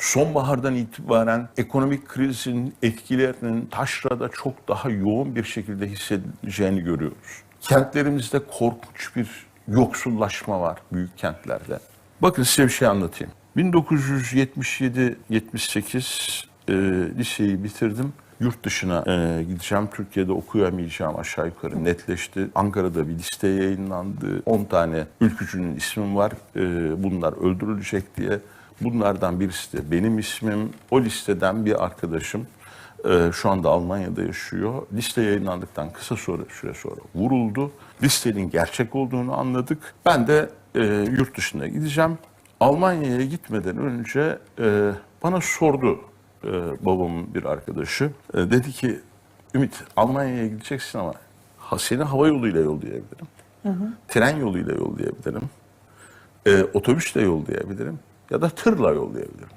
sonbahardan itibaren ekonomik krizin etkilerinin taşrada çok daha yoğun bir şekilde hissedileceğini görüyoruz. Kentlerimizde korkunç bir yoksullaşma var büyük kentlerde. Bakın size bir şey anlatayım. 1977-78 e, liseyi bitirdim. Yurt dışına e, gideceğim. Türkiye'de okuyamayacağım aşağı yukarı netleşti. Ankara'da bir liste yayınlandı. 10 tane ülkücünün ismim var. E, bunlar öldürülecek diye. Bunlardan birisi de benim ismim. O listeden bir arkadaşım e, şu anda Almanya'da yaşıyor. Liste yayınlandıktan kısa sonra süre sonra vuruldu. Listenin gerçek olduğunu anladık. Ben de e, yurt dışına gideceğim. Almanya'ya gitmeden önce e, bana sordu e, babamın bir arkadaşı. E, dedi ki Ümit Almanya'ya gideceksin ama seni hava yoluyla yollayabilirim. Tren yoluyla yollayabilirim. E, otobüsle yollayabilirim. Ya da tırla yollayabilirim.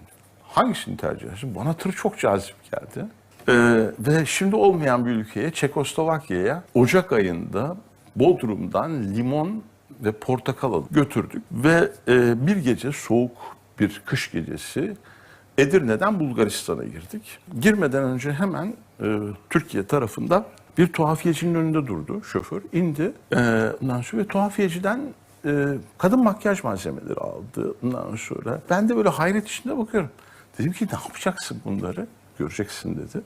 Hangisini tercih edersin? Bana tır çok cazip geldi. E, ve şimdi olmayan bir ülkeye, Çekoslovakya'ya Ocak ayında Bodrum'dan limon ve portakal alıp götürdük. Ve e, bir gece soğuk bir kış gecesi Edirne'den Bulgaristan'a girdik. Girmeden önce hemen e, Türkiye tarafında bir tuhafiyecinin önünde durdu şoför. indi. E, ondan sonra ve tuhafiyeciden e, kadın makyaj malzemeleri aldı. Ondan sonra ben de böyle hayret içinde bakıyorum. Dedim ki ne yapacaksın bunları? Göreceksin dedi.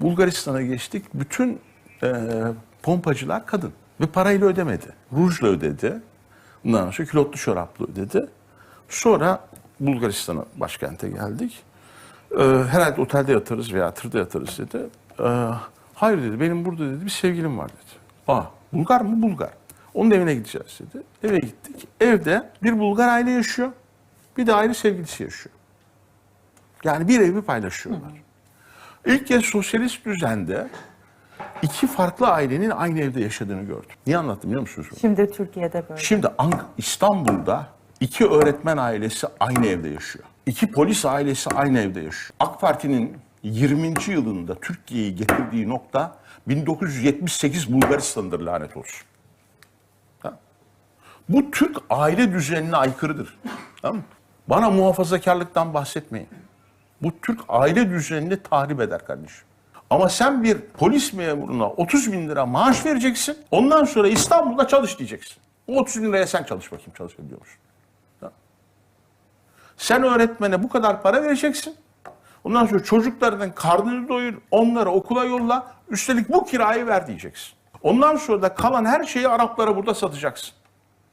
Bulgaristan'a geçtik. Bütün e, pompacılar kadın. Ve parayla ödemedi. Rujla ödedi. Ondan sonra külotlu çoraplı ödedi. Sonra Bulgaristan'a başkente geldik. Ee, herhalde otelde yatarız veya tırda yatarız dedi. Ee, hayır dedi benim burada dedi bir sevgilim var dedi. Aa Bulgar mı? Bulgar. Onun evine gideceğiz dedi. Eve gittik. Evde bir Bulgar aile yaşıyor. Bir de ayrı sevgilisi yaşıyor. Yani bir evi paylaşıyorlar. İlk kez sosyalist düzende iki farklı ailenin aynı evde yaşadığını gördüm. Niye anlattım biliyor musunuz? Şimdi Türkiye'de böyle. Şimdi İstanbul'da iki öğretmen ailesi aynı evde yaşıyor. İki polis ailesi aynı evde yaşıyor. AK Parti'nin 20. yılında Türkiye'yi getirdiği nokta 1978 Bulgaristan'dır lanet olsun. Ha? Bu Türk aile düzenine aykırıdır. Tamam? Bana muhafazakarlıktan bahsetmeyin. Bu Türk aile düzenini tahrip eder kardeşim. Ama sen bir polis memuruna 30 bin lira maaş vereceksin. Ondan sonra İstanbul'da çalış diyeceksin. O 30 bin liraya sen çalış bakayım çalışabiliyor musun? Sen öğretmene bu kadar para vereceksin. Ondan sonra çocuklarının karnını doyur, onları okula yolla, üstelik bu kirayı ver diyeceksin. Ondan sonra da kalan her şeyi Araplara burada satacaksın.